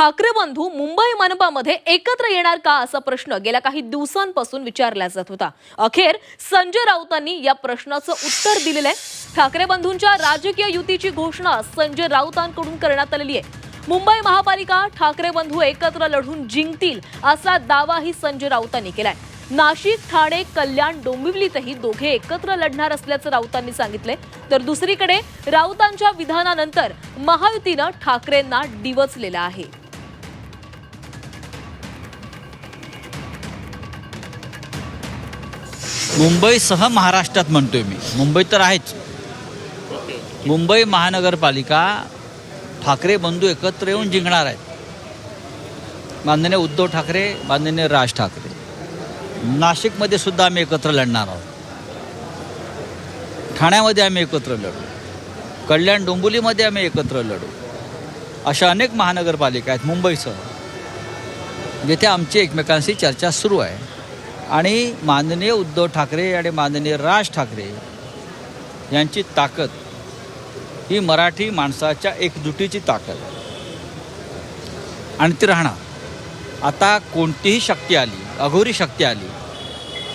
ठाकरे बंधू मुंबई मनपामध्ये एकत्र येणार का असा प्रश्न गेल्या काही दिवसांपासून विचारला जात होता. अखेर संजय राऊतांनी या प्रश्नाचं उत्तर दिलेलं आहे. ठाकरे बंधूंच्या राजकीय युतीची घोषणा संजय राऊतांकडून करण्यात आलेली आहे. मुंबई महापालिका ठाकरे बंधू एकत्र लढून जिंकतील असा दावाही संजय राऊतांनी केलाय. नाशिक ठाणे कल्याण डोंबिवलीतही दोघे एकत्र लढणार असल्याचं राऊतांनी सांगितले तर दुसरीकडे राऊतांच्या विधानानंतर महायुतीनं ठाकरेंना डिवचलेलं आहे. मुंबईसह महाराष्ट्रात म्हणतोय मी. मुंबई तर आहेच. मुंबई महानगरपालिका ठाकरे बंधू एकत्र येऊन जिंकणार आहेत. माननीय उद्धव ठाकरे माननीय राज ठाकरे. नाशिकमध्ये सुद्धा आम्ही एकत्र लढणार आहोत. ठाण्यामध्ये आम्ही एकत्र लढू. कल्याण डोंबिवलीमध्ये आम्ही एकत्र लढू. अशा अनेक महानगरपालिका आहेत मुंबईसह जिथे आमची एकमेकांशी चर्चा सुरू आहे. आणि माननीय उद्धव ठाकरे आणि माननीय राज ठाकरे यांची ताकद ही मराठी माणसाच्या एकजुटीची ताकद. आणि ती राहणार. आता कोणतीही शक्ती आली अघोरी शक्ती आली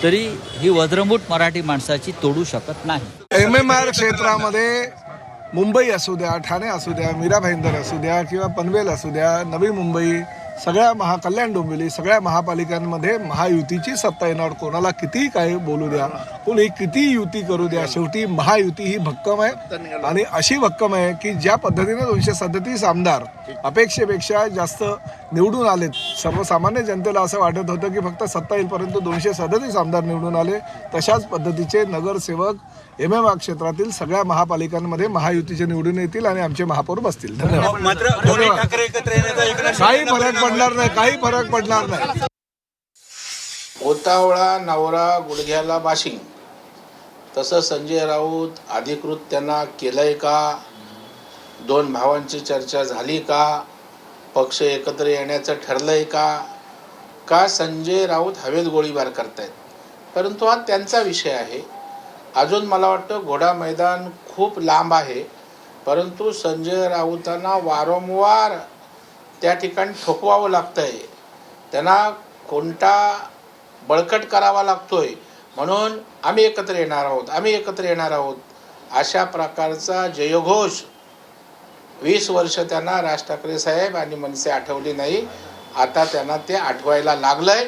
तरी ही वज्रमूठ मराठी माणसाची तोडू शकत नाही. एम एम आर क्षेत्रामध्ये मुंबई असू द्या ठाणे असू द्या मीरा भाईंदर असू द्या किंवा पनवेल असू द्या नवी मुंबई सगळ्या महाकल्याण डोंबिवली सगळ्या महापालिकांमध्ये महायुतीची सत्ता येणार. कोणाला कितीही काही बोलू द्या कोणी किती युती करू द्या शेवटी महायुती ही भक्कम आहे. आणि अशी भक्कम आहे की ज्या पद्धतीने दोनशे सदतीस आमदार अपेक्षेपेक्षा जास्त निवडून आलेत सर्वसामान्य जनतेला असं वाटत होतं की फक्त सत्ता येईलपर्यंत दोनशे सदतीस आमदार निवडून आले. तशाच पद्धतीचे नगरसेवक एम एम आर क्षेत्रातील सगळ्या महापालिकांमध्ये महायुतीचे निवडून येतील आणि आमचे महापौर बसतील. धन्यवाद. काही फरक पडणार नाही काही फरक पडणार नाही. ओतावळा नवरा गुडघ्याला बाशिंग. तसं संजय राऊत अधिकृत त्यांना केलंय का? दोन भावांची चर्चा झाली का? पक्ष एकत्र येण्याचं ठरलंय का? का संजय राऊत हवेत गोळीबार करतायत? परंतु हा त्यांचा विषय आहे. अजून मला वाटतं घोडा मैदान खूप लांब आहे. परंतु संजय राऊतांना वारंवार त्या ठिकाणी ठोकवावं लागतं आहे त्यांना कोणता बळकट करावा लागतोय. म्हणून आम्ही एकत्र येणार आहोत आम्ही एकत्र येणार आहोत. अशा प्रकारचा जयघोष वीस वर्ष त्यांना राज ठाकरे साहेब आणि मनसे आठवली नाही. आता त्यांना ते आठवायला लागलंय.